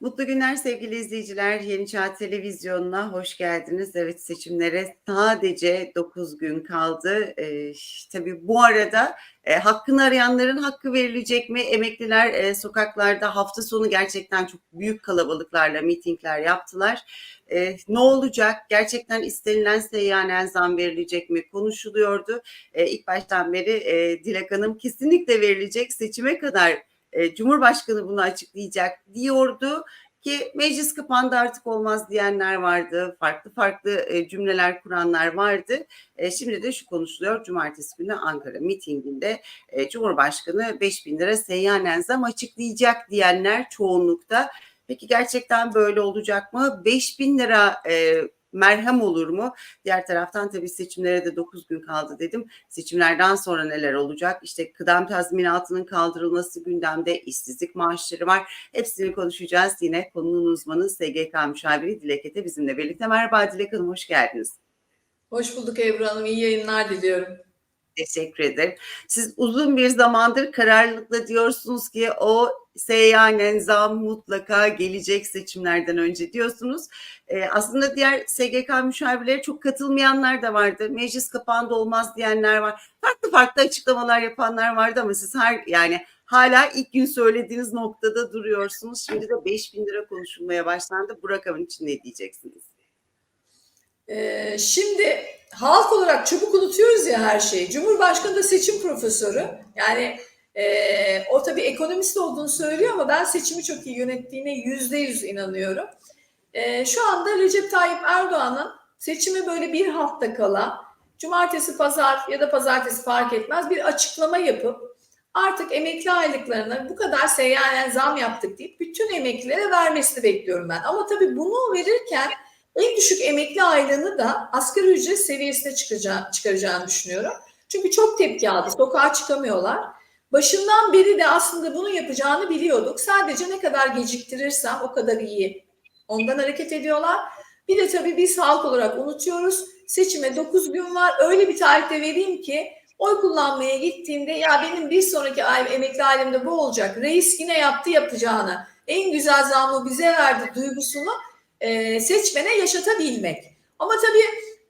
Mutlu günler sevgili izleyiciler. Yeni Çağ Televizyonu'na hoş geldiniz. Evet seçimlere sadece 9 gün kaldı. Ee, tabii bu arada e, hakkını arayanların hakkı verilecek mi? Emekliler e, sokaklarda hafta sonu gerçekten çok büyük kalabalıklarla mitingler yaptılar. E, ne olacak? Gerçekten istenilen seyyanen zam verilecek mi? Konuşuluyordu. E, ilk baştan beri e, Dilek Hanım kesinlikle verilecek seçime kadar e, Cumhurbaşkanı bunu açıklayacak diyordu ki meclis kapandı artık olmaz diyenler vardı. Farklı farklı e, cümleler kuranlar vardı. E, şimdi de şu konuşuluyor. Cumartesi günü Ankara mitinginde Cumhurbaşkanı 5 bin lira seyyanen zam açıklayacak diyenler çoğunlukta. Peki gerçekten böyle olacak mı? 5 bin lira merhem olur mu? Diğer taraftan tabii seçimlere de 9 gün kaldı dedim. Seçimlerden sonra neler olacak? İşte kıdem tazminatının kaldırılması gündemde, işsizlik maaşları var. Hepsini konuşacağız. Yine konunun uzmanı SGK müşaviri Dilek Ete bizimle birlikte. Merhaba Dilek Hanım, hoş geldiniz. Hoş bulduk Ebru Hanım. İyi yayınlar diliyorum. Teşekkür ederim. Siz uzun bir zamandır kararlılıkla diyorsunuz ki o seyyanen zam mutlaka gelecek seçimlerden önce diyorsunuz. Ee, aslında diğer SGK müşavirlere çok katılmayanlar da vardı. Meclis kapandı olmaz diyenler var. Farklı farklı açıklamalar yapanlar vardı ama siz her yani hala ilk gün söylediğiniz noktada duruyorsunuz. Şimdi de 5 bin lira konuşulmaya başlandı. Bu rakamın için ne diyeceksiniz? Ee, şimdi halk olarak çabuk unutuyoruz ya her şeyi. Cumhurbaşkanı da seçim profesörü. Yani e, o tabii ekonomist olduğunu söylüyor ama ben seçimi çok iyi yönettiğine yüzde yüz inanıyorum. E, şu anda Recep Tayyip Erdoğan'ın seçimi böyle bir hafta kala cumartesi pazar ya da pazartesi fark etmez bir açıklama yapıp artık emekli aylıklarına bu kadar seyyanen zam yaptık deyip bütün emeklilere vermesini bekliyorum ben. Ama tabii bunu verirken en düşük emekli aylığını da asgari ücret seviyesine çıkacağı, çıkaracağını düşünüyorum. Çünkü çok tepki aldı. Sokağa çıkamıyorlar. Başından beri de aslında bunu yapacağını biliyorduk. Sadece ne kadar geciktirirsem o kadar iyi. Ondan hareket ediyorlar. Bir de tabii biz halk olarak unutuyoruz. Seçime 9 gün var. Öyle bir tarihte vereyim ki oy kullanmaya gittiğimde ya benim bir sonraki ay emekli ailemde bu olacak. Reis yine yaptı yapacağını. En güzel zamı bize verdi duygusunu e, seçmene yaşatabilmek. Ama tabii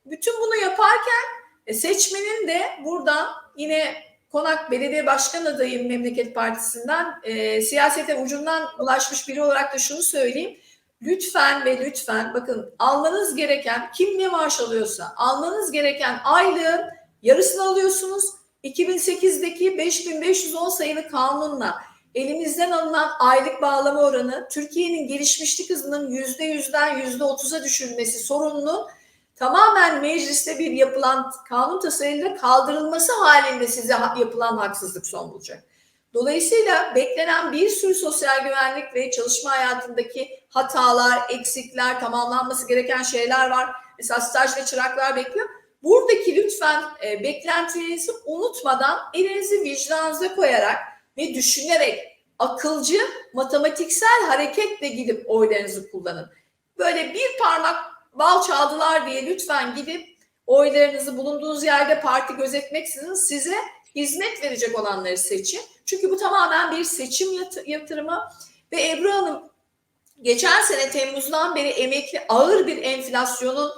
bütün bunu yaparken e, seçmenin de buradan yine Konak Belediye Başkan adayım Memleket Partisi'nden e, siyasete ucundan ulaşmış biri olarak da şunu söyleyeyim. Lütfen ve lütfen bakın almanız gereken kim ne maaş alıyorsa almanız gereken aylığın yarısını alıyorsunuz. 2008'deki 5510 sayılı kanunla elimizden alınan aylık bağlama oranı Türkiye'nin gelişmişlik hızının yüzde yüzden yüzde otuza düşürmesi sorununun tamamen mecliste bir yapılan kanun tasarıyla kaldırılması halinde size yapılan haksızlık son bulacak. Dolayısıyla beklenen bir sürü sosyal güvenlik ve çalışma hayatındaki hatalar, eksikler, tamamlanması gereken şeyler var. Mesela staj ve çıraklar bekliyor. Buradaki lütfen e, beklentilerinizi unutmadan elinizi vicdanınıza koyarak ve düşünerek akılcı matematiksel hareketle gidip oylarınızı kullanın. Böyle bir parmak bal çaldılar diye lütfen gidip oylarınızı bulunduğunuz yerde parti gözetmeksizin size hizmet verecek olanları seçin. Çünkü bu tamamen bir seçim yatırımı ve Ebru Hanım geçen sene Temmuz'dan beri emekli ağır bir enflasyonun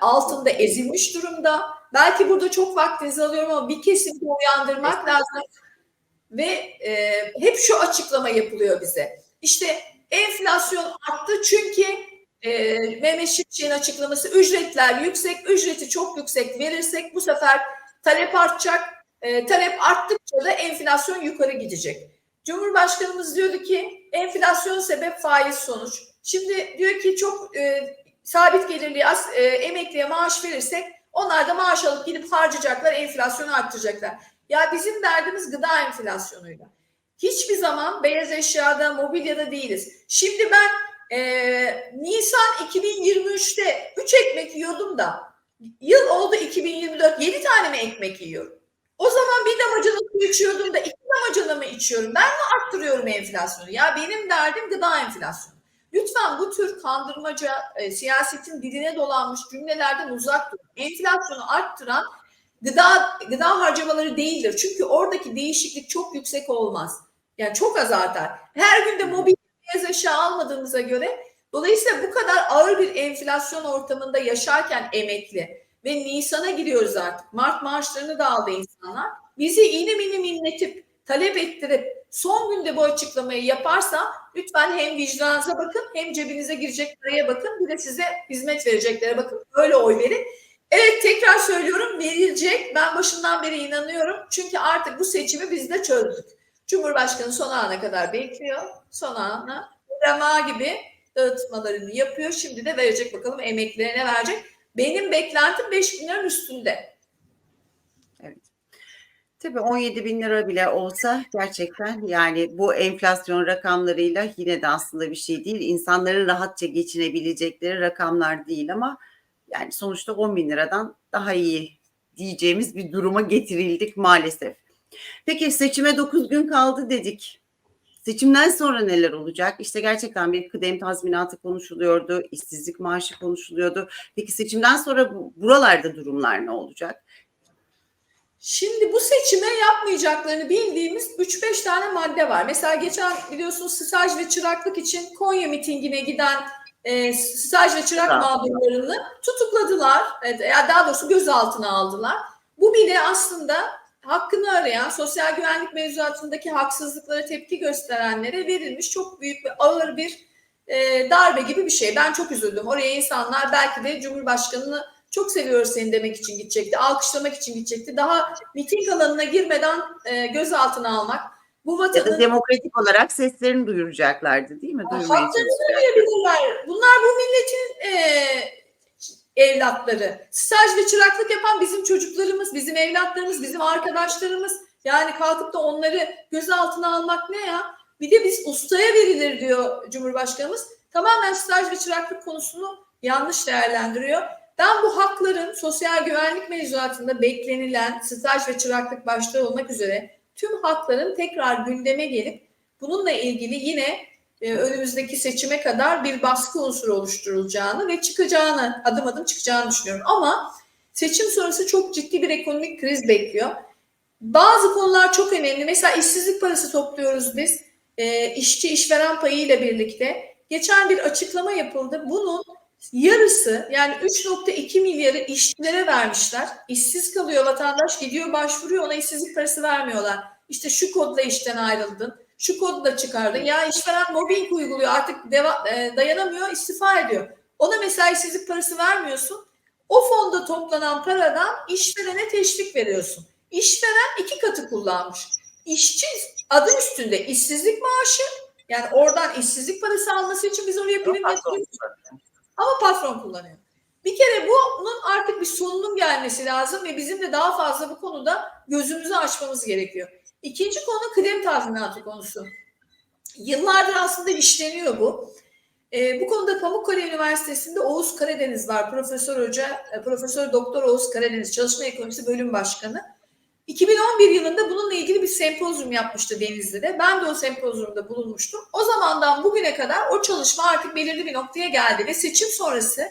altında ezilmiş durumda. Belki burada çok vaktinizi alıyorum ama bir kesimi uyandırmak lazım ve e, hep şu açıklama yapılıyor bize. İşte enflasyon arttı çünkü e, Mehmet Şimşek'in açıklaması ücretler yüksek, ücreti çok yüksek verirsek bu sefer talep artacak. E, talep arttıkça da enflasyon yukarı gidecek. Cumhurbaşkanımız diyordu ki enflasyon sebep faiz sonuç. Şimdi diyor ki çok e, sabit gelirli as, e, emekliye maaş verirsek onlar da maaş alıp gidip harcayacaklar, enflasyonu arttıracaklar. Ya bizim derdimiz gıda enflasyonuyla. Hiçbir zaman beyaz eşyada, mobilyada değiliz. Şimdi ben e, Nisan 2023'te 3 ekmek yiyordum da yıl oldu 2024 7 tane mi ekmek yiyorum? O zaman bir damacana su içiyordum da iki damacana mı içiyorum? Ben mi arttırıyorum enflasyonu? Ya benim derdim gıda enflasyonu. Lütfen bu tür kandırmaca e, siyasetin diline dolanmış cümlelerden uzak durun. Enflasyonu arttıran gıda gıda harcamaları değildir. Çünkü oradaki değişiklik çok yüksek olmaz. Yani çok az artar. Her günde mobilya beyaz eşya almadığımıza göre dolayısıyla bu kadar ağır bir enflasyon ortamında yaşarken emekli ve Nisan'a giriyoruz artık. Mart maaşlarını da aldı insanlar. Bizi iğne inim inletip talep ettirip son günde bu açıklamayı yaparsa lütfen hem vicdanınıza bakın hem cebinize girecek paraya bakın bir de size hizmet vereceklere bakın. Öyle oy verin. Evet tekrar söylüyorum verilecek. Ben başından beri inanıyorum. Çünkü artık bu seçimi biz de çözdük. Cumhurbaşkanı son ana kadar bekliyor. Son ana drama gibi dağıtmalarını yapıyor. Şimdi de verecek bakalım emeklilerine verecek. Benim beklentim 5 bin liranın üstünde. Tabii 17 bin lira bile olsa gerçekten yani bu enflasyon rakamlarıyla yine de aslında bir şey değil. İnsanların rahatça geçinebilecekleri rakamlar değil ama yani sonuçta 10 bin liradan daha iyi diyeceğimiz bir duruma getirildik maalesef. Peki seçime 9 gün kaldı dedik. Seçimden sonra neler olacak? İşte gerçekten bir kıdem tazminatı konuşuluyordu, işsizlik maaşı konuşuluyordu. Peki seçimden sonra bu- buralarda durumlar ne olacak? Şimdi bu seçime yapmayacaklarını bildiğimiz 3-5 tane madde var. Mesela geçen biliyorsunuz staj ve çıraklık için Konya mitingine giden e, staj ve çırak Evet. mağdurlarını tutukladılar. Evet, ya daha doğrusu gözaltına aldılar. Bu bile aslında hakkını arayan, sosyal güvenlik mevzuatındaki haksızlıklara tepki gösterenlere verilmiş çok büyük ve ağır bir e, darbe gibi bir şey. Ben çok üzüldüm. Oraya insanlar belki de Cumhurbaşkanı'nı çok seviyoruz seni demek için gidecekti. Alkışlamak için gidecekti. Daha miting alanına girmeden e, gözaltına almak. Bu Ya da vatanın demokratik olarak seslerini duyuracaklardı değil mi? Duyurmaya Haklarını duyabilirler. Bunlar bu milletin e, evlatları. Staj ve çıraklık yapan bizim çocuklarımız, bizim evlatlarımız, bizim arkadaşlarımız. Yani kalkıp da onları gözaltına almak ne ya? Bir de biz ustaya verilir diyor Cumhurbaşkanımız. Tamamen staj ve çıraklık konusunu yanlış değerlendiriyor. Ben bu hakların sosyal güvenlik mevzuatında beklenilen staj ve çıraklık başta olmak üzere tüm hakların tekrar gündeme gelip bununla ilgili yine e, önümüzdeki seçime kadar bir baskı unsuru oluşturulacağını ve çıkacağını, adım adım çıkacağını düşünüyorum. Ama seçim sonrası çok ciddi bir ekonomik kriz bekliyor. Bazı konular çok önemli. Mesela işsizlik parası topluyoruz biz. E, işçi işveren payı ile birlikte. Geçen bir açıklama yapıldı. Bunun yarısı yani 3.2 milyarı işçilere vermişler. İşsiz kalıyor vatandaş gidiyor başvuruyor ona işsizlik parası vermiyorlar. İşte şu kodla işten ayrıldın şu kodu da çıkardın. Ya işveren mobbing uyguluyor artık deva, e, dayanamıyor istifa ediyor. Ona mesela işsizlik parası vermiyorsun. O fonda toplanan paradan işverene teşvik veriyorsun. İşveren iki katı kullanmış. İşçi adı üstünde işsizlik maaşı yani oradan işsizlik parası alması için biz oraya prim yatırıyoruz ama patron kullanıyor. Bir kere bunun artık bir sonunun gelmesi lazım ve bizim de daha fazla bu konuda gözümüzü açmamız gerekiyor. İkinci konu kıdem tazminatı konusu. Yıllardır aslında işleniyor bu. Ee, bu konuda Pamukkale Üniversitesi'nde Oğuz Karadeniz var. Profesör Hoca, e, Profesör Doktor Oğuz Karadeniz, Çalışma Ekonomisi Bölüm Başkanı. 2011 yılında bununla ilgili bir sempozyum yapmıştı Denizli'de. Ben de o sempozyumda bulunmuştum. O zamandan bugüne kadar o çalışma artık belirli bir noktaya geldi ve seçim sonrası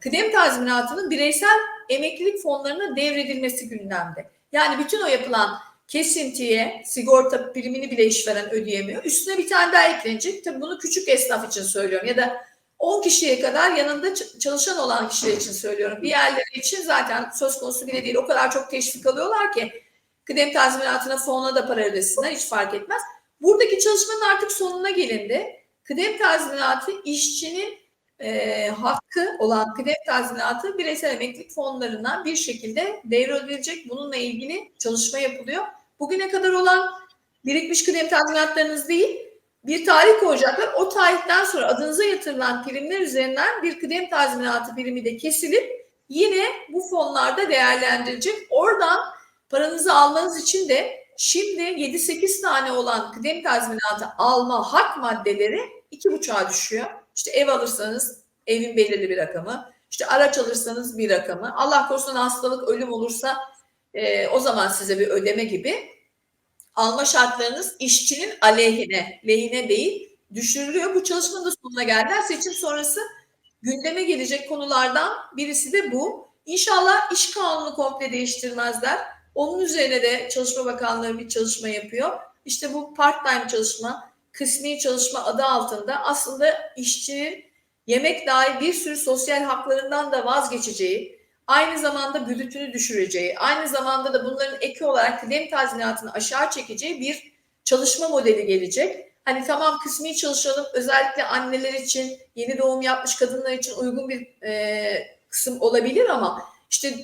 kıdem tazminatının bireysel emeklilik fonlarına devredilmesi gündemde. Yani bütün o yapılan kesintiye sigorta primini bile işveren ödeyemiyor. Üstüne bir tane daha eklenecek. Tabii bunu küçük esnaf için söylüyorum ya da 10 kişiye kadar yanında çalışan olan kişiler için söylüyorum. Diğerleri için zaten söz konusu bile değil. O kadar çok teşvik alıyorlar ki kıdem tazminatına fonuna da para ödesinler hiç fark etmez. Buradaki çalışmanın artık sonuna gelindi. Kıdem tazminatı işçinin e, hakkı olan kıdem tazminatı bireysel emeklilik fonlarına bir şekilde devredilecek. Bununla ilgili çalışma yapılıyor. Bugüne kadar olan birikmiş kıdem tazminatlarınız değil, bir tarih koyacaklar. O tarihten sonra adınıza yatırılan primler üzerinden bir kıdem tazminatı primi de kesilip yine bu fonlarda değerlendirilecek. Oradan paranızı almanız için de şimdi 7-8 tane olan kıdem tazminatı alma hak maddeleri 2,5'a düşüyor. İşte ev alırsanız evin belirli bir rakamı, işte araç alırsanız bir rakamı, Allah korusun hastalık, ölüm olursa e, o zaman size bir ödeme gibi alma şartlarınız işçinin aleyhine, lehine değil düşürülüyor. Bu çalışmanın da sonuna geldiler. Seçim sonrası gündeme gelecek konulardan birisi de bu. İnşallah iş kanunu komple değiştirmezler. Onun üzerine de Çalışma Bakanlığı bir çalışma yapıyor. İşte bu part time çalışma, kısmi çalışma adı altında aslında işçinin yemek dahil bir sürü sosyal haklarından da vazgeçeceği, aynı zamanda bürütünü düşüreceği, aynı zamanda da bunların eki olarak kıdem tazminatını aşağı çekeceği bir çalışma modeli gelecek. Hani tamam kısmi çalışalım özellikle anneler için, yeni doğum yapmış kadınlar için uygun bir e, kısım olabilir ama işte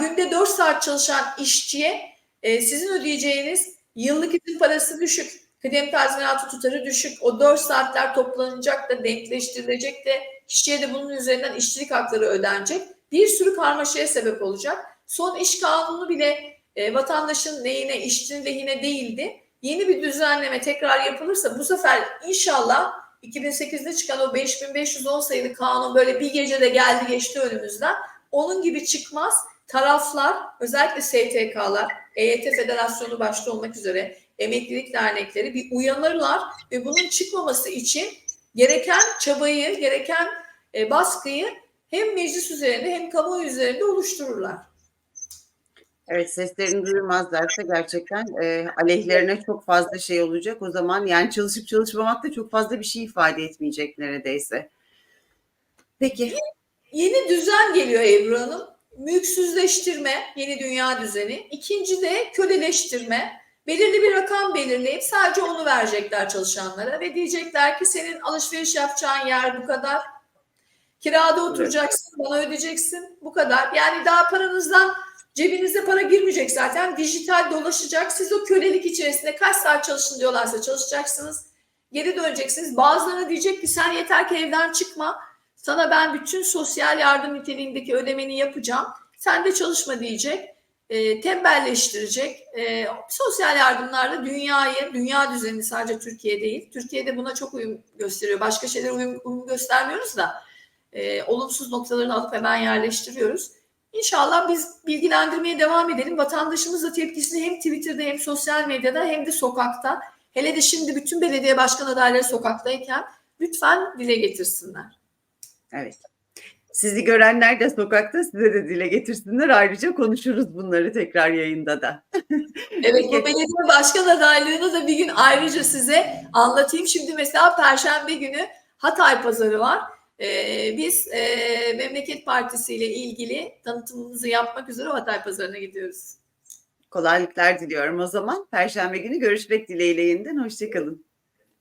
günde 4 saat çalışan işçiye e, sizin ödeyeceğiniz yıllık izin parası düşük, kıdem tazminatı tutarı düşük, o 4 saatler toplanacak da denkleştirilecek de kişiye de bunun üzerinden işçilik hakları ödenecek. Bir sürü karmaşaya sebep olacak. Son iş kanunu bile e, vatandaşın lehine, işçinin lehine değildi. Yeni bir düzenleme tekrar yapılırsa bu sefer inşallah 2008'de çıkan o 5510 sayılı kanun böyle bir gecede geldi geçti önümüzden. Onun gibi çıkmaz. Taraflar özellikle STK'lar, EYT Federasyonu başta olmak üzere emeklilik dernekleri bir uyanırlar ve bunun çıkmaması için gereken çabayı, gereken e, baskıyı hem meclis üzerinde hem kamuoyu üzerinde oluştururlar. Evet seslerini duyurmazlarsa gerçekten e, aleyhlerine çok fazla şey olacak. O zaman yani çalışıp çalışmamak da çok fazla bir şey ifade etmeyecek neredeyse. Peki. Yeni düzen geliyor Ebru Hanım. Mülksüzleştirme, yeni dünya düzeni. İkinci de köleleştirme. Belirli bir rakam belirleyip sadece onu verecekler çalışanlara ve diyecekler ki senin alışveriş yapacağın yer bu kadar. Kirada oturacaksın, bana ödeyeceksin bu kadar. Yani daha paranızdan cebinize para girmeyecek zaten. Dijital dolaşacak. Siz o kölelik içerisinde kaç saat çalışın diyorlarsa çalışacaksınız. Geri döneceksiniz. Bazılarına diyecek ki sen yeter ki evden çıkma. Sana ben bütün sosyal yardım niteliğindeki ödemeni yapacağım. Sen de çalışma diyecek. E, tembelleştirecek. E, sosyal yardımlarla dünyayı, dünya düzenini sadece Türkiye değil. Türkiye'de buna çok uyum gösteriyor. Başka şeylere uyum, uyum göstermiyoruz da e, olumsuz noktalarını alıp hemen yerleştiriyoruz. İnşallah biz bilgilendirmeye devam edelim. Vatandaşımız da tepkisini hem Twitter'da hem sosyal medyada hem de sokakta hele de şimdi bütün belediye başkan adayları sokaktayken lütfen dile getirsinler. Evet. Sizi görenler de sokakta size de dile getirsinler. Ayrıca konuşuruz bunları tekrar yayında da. Evet bu belediye başkan adaylığını da bir gün ayrıca size anlatayım. Şimdi mesela Perşembe günü Hatay Pazarı var. Ee, biz e, Memleket Partisi ile ilgili tanıtımımızı yapmak üzere Hatay Pazarı'na gidiyoruz. Kolaylıklar diliyorum o zaman. Perşembe günü görüşmek dileğiyle yeniden. Hoşçakalın.